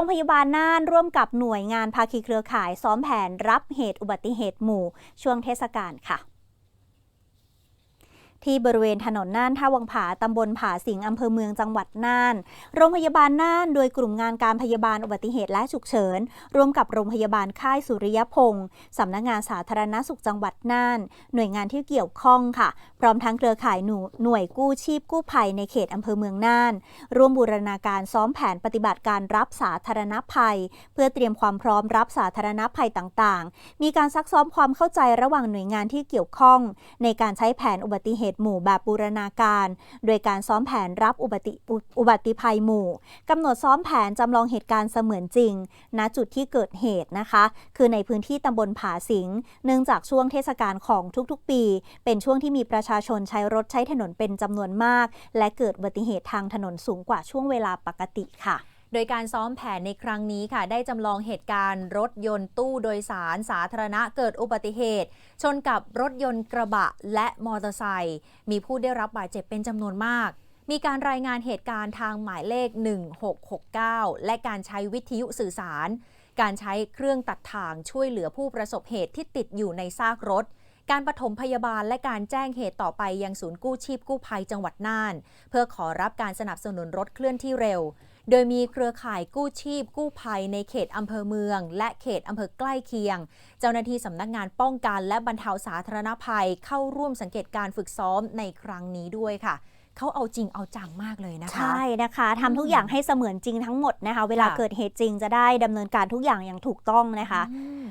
รงพยาบาลน่านร่วมกับหน่วยงานภาคีเครือข่าย ซ้อมแผนรับเหตุอุบัติเหตุหมู่ ช่วงเทศกาลค่ะ ที่บริเวณถนนน่านท่าวังผาตำบลผาสิงอำเภอเมืองจังหวัดน่าน โรงพยาบาลน่าน โดยกลุ่มงานการพยาบาลอุบัติเหตุและฉุกเฉิน ร่วมกับโรงพยาบาลค่ายสุริยพงศ์สำนักงานสาธารณสุขจังหวัดน่าน หน่วยงานที่เกี่ยวข้องค่ะ พร้อมทั้งเครือข่ายหน่วยหน่วยกู้ชีพกู้ภัยในเขตอำเภอเมืองน่าน ร่วมบูรณาการซ้อมแผนปฏิบัติการรับสาธารณภัย เพื่อเตรียมความพร้อมรับสาธารณภัยต่าง ๆ มีการซักซ้อมความเข้าใจระหว่างหน่วยงานที่เกี่ยวข้อง ในการใช้แผนอุบัติเหตุหมู่แบบบูรณาการ โดยการซ้อมแผนรับอุบัติอุอุบัติภัยหมู่กำหนดซ้อมแผนจำลองเหตุการณ์เสมือนจริง ณจุดที่เกิดเหตุนะคะ คือในพื้นที่ตำบลผาสิงเนื่องจากช่วงเทศกาลของทุกๆ ปี เป็นช่วงที่มีประชาชนใช้รถใช้ถนนเป็นจำนวนมาก และเกิดอุบัติเหตุทางถนนสูงกว่าช่วงเวลาปกติค่ะ โดยการซ้อมแผนในครั้งนี้ค่ะ ได้จำลองเหตุการณ์รถยนต์ตู้โดยสารสาธารณะเกิดอุบัติเหตุ ชนกับรถยนต์กระบะและมอเตอร์ไซค์มีผู้ได้รับบาดเจ็บเป็นจำนวนมาก มีการรายงานเหตุการณ์ทางหมายเลข 1669 และการใช้วิทยุสื่อสาร การใช้เครื่องตัดทางช่วยเหลือผู้ประสบเหตุที่ติดอยู่ในซากรถการปฐมพยาบาลและการแจ้งเหตุต่อไปยังศูนย์กู้ชีพกู้ภัยจังหวัดน่าน เพื่อขอรับการสนับสนุนรถเคลื่อนที่เร็ว โดยมีเครือข่ายกู้ชีพ กู้ภัยในเขตอำเภอเมือง และเขตอำเภอใกล้เคียง เจ้าหน้าที่สำนักงานป้องกัน และบรรเทาสาธารณภัยเข้าร่วมสังเกตการฝึกซ้อมในครั้งนี้ด้วยค่ะเขาเอาจริงเอาจังมากเลยนะคะ ใช่นะคะทำทุกอย่างให้เสมือนจริงทั้งหมดนะคะ เวลาค่ะเกิดเหตุจริงจะได้ดำเนินการทุกอย่างอย่างถูกต้องนะคะอืม